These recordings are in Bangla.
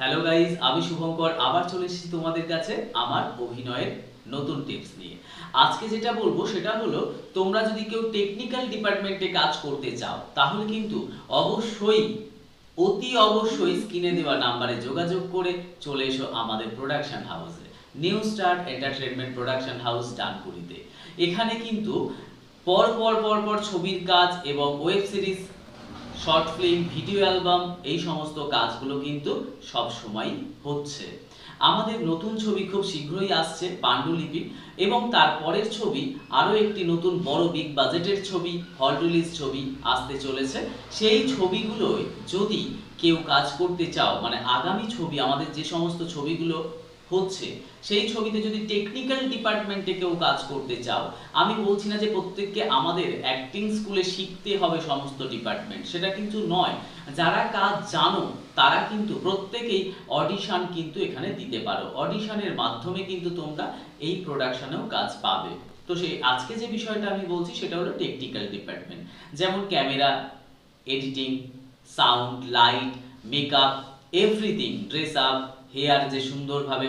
হ্যালো গাইজ আমি শুভঙ্কর। আবার চলে এসেছি তোমাদের কাছে আমার অভিনয়ের নতুন টিপস নিয়ে। আজকে যেটা বলব, সেটা হলো, তোমরা যদি কেউ টেকনিক্যাল ডিপার্টমেন্টে কাজ করতে চাও, তাহলে কিন্তু অবশ্যই, অতি অবশ্যই স্ক্রিনে দেওয়া নাম্বারে যোগাযোগ করে চলে এসো আমাদের প্রোডাকশন হাউসে new star entertainment production house ডানকুড়িতে এখানে কিন্তু পর পর পর পর ছবির কাজ এবং web series short film, video album, এই সমস্ত কাজগুলো কিন্তু সব সময় হচ্ছে। আমাদের নতুন ছবি খুব শীঘ্রই আসছে পাণ্ডুলিপি এবং তার পরের ছবি আরও একটি নতুন বড় বিগ বাজেটের ছবি হল রিলিজ ছবি আসতে চলেছে। সেই ছবিগুলোয় যদি কেউ কাজ করতে চাও মানে আগামী ছবি, আমাদের যে সমস্ত ছবিগুলো হচ্ছে। সেই ছবিতে যদি টেকনিক্যাল ডিপার্টমেন্টে কেউ কাজ করতে চাও, আমি বলছি না যে প্রত্যেককে আমাদের অ্যাক্টিং স্কুলে শিখতে হবে সমস্ত ডিপার্টমেন্ট সেটা কিন্তু নয়। যারা কাজ জানো, তারা কিন্তু প্রত্যেকেই অডিশন কিন্তু এখানে দিতে পারো। অডিশনের মাধ্যমে কিন্তু তোমরা এই প্রোডাকশনেও কাজ পাবে। তো সেই আজকে যে বিষয়টা আমি বলছি, সেটা হলো টেকনিক্যাল ডিপার্টমেন্ট যেমন camera editing sound light makeup everything dress up hair যে সুন্দরভাবে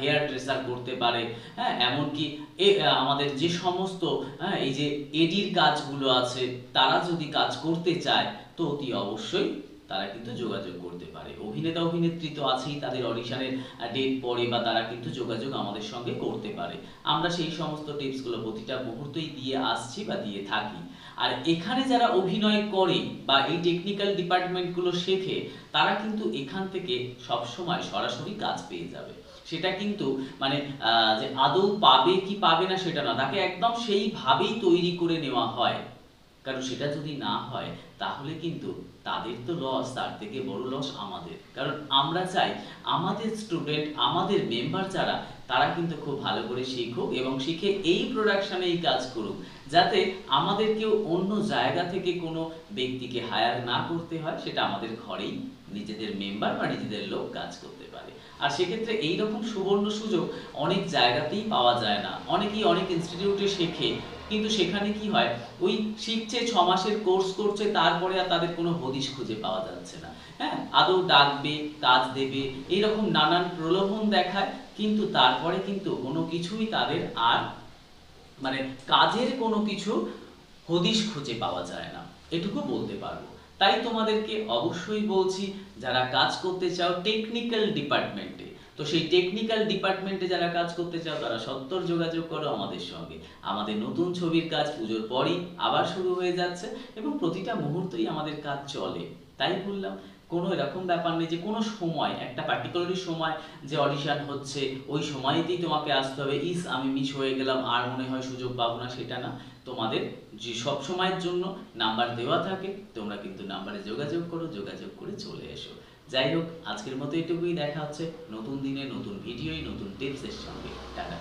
হেয়ার ড্রেসার করতে পারে হ্যাঁ এমনকি এ আমাদের যে সমস্ত হ্যাঁ এই যে এডির কাজগুলো আছে, তারা যদি কাজ করতে চায়, তো অতি অবশ্যই তারা কিন্তু যোগাযোগ করতে পারে। অভিনেতা অভিনেত্রী তো আছেই তাদের অডিশনের ডেট পরে বা তারা কিন্তু যোগাযোগ আমাদের সঙ্গে করতে পারে। আমরা সেই সমস্ত টিপসগুলো প্রতিটা মুহূর্তেই দিয়ে আসছি বা দিয়ে থাকি। আর এখানে যারা অভিনয় করে বা এই টেকনিক্যাল ডিপার্টমেন্টগুলো শেখে তারা কিন্তু এখান থেকে সব সময় সরাসরি কাজ পেয়ে যাবে। সেটা কিন্তু মানে আহ, যে আদৌ পাবে কি পাবে না সেটা না তাকে একদম সেইভাবেই তৈরি করে নেওয়া হয়। কারণ সেটা যদি না হয়, তাহলে কিন্তু তাদের তো লস তার থেকে বড় লস আমাদের। কারণ আমরা চাই আমাদের স্টুডেন্ট আমাদের মেম্বার যারা, তারা কিন্তু খুব ভালো করে শিখুক এবং শিখে এই প্রোডাকশানে এই কাজ করুক, যাতে আমাদের কেউ অন্য জায়গা থেকে কোনো ব্যক্তিকে হায়ার না করতে হয়, সেটা আমাদের ঘরেই নিজেদের মেম্বার বা নিজেদের লোক কাজ করতে পারে। আর সেক্ষেত্রে এইরকম সুবর্ণ সুযোগ অনেক জায়গাতেই পাওয়া যায় না। অনেকেই অনেক ইনস্টিটিউটে শেখে কিন্তু সেখানে কি হয়? ওই শিখছে ছ মাসের কোর্স করছে, তারপরে আর তাদের কোনো হদিশ খুঁজে পাওয়া যাচ্ছে না। হ্যাঁ? আদৌ ডাকবে, কাজ দেবে, এইরকম নানান প্রলোভন দেখায়, কিন্তু তারপরে কিন্তু কোনো কিছুই তাদের আর মানে কাজের কোনো কিছু হদিশ খুঁজে পাওয়া যায় না। এটুকু বলতে পারব। তাই তোমাদেরকে অবশ্যই বলছি, যারা কাজ করতে চাও টেকনিক্যাল ডিপার্টমেন্টে তো সেই টেকনিক্যাল ডিপার্টমেন্টে যারা কাজ করতে চাও, তারা সত্তর যোগাযোগ করো আমাদের সঙ্গে। আমাদের নতুন ছবির কাজ পুজোর পরই আবার শুরু হয়ে যাচ্ছে এবং প্রতিটা মুহূর্তেই আমাদের কাজ চলে। তাই বললাম, কোনো এরকম ব্যাপার নেই যে কোনো সময়, একটা পার্টিকুলারলি সময় যে অডিশন হচ্ছে, ওই সময়তেই তোমাকে আসতে হবে, ইস, আমি মিস হয়ে গেলাম, আর মনে হয় সুযোগ পাবো না, সেটা না। তোমাদের যে সব সময়ের জন্য নাম্বার দেওয়া থাকে, তোমরা কিন্তু নাম্বারে যোগাযোগ করো, যোগাযোগ করে চলে এসো। যাই হোক, আজকের মতো এটুকুই, দেখা হচ্ছে নতুন দিনে নতুন ভিডিওই নতুন টিপসের সঙ্গে। টাটা।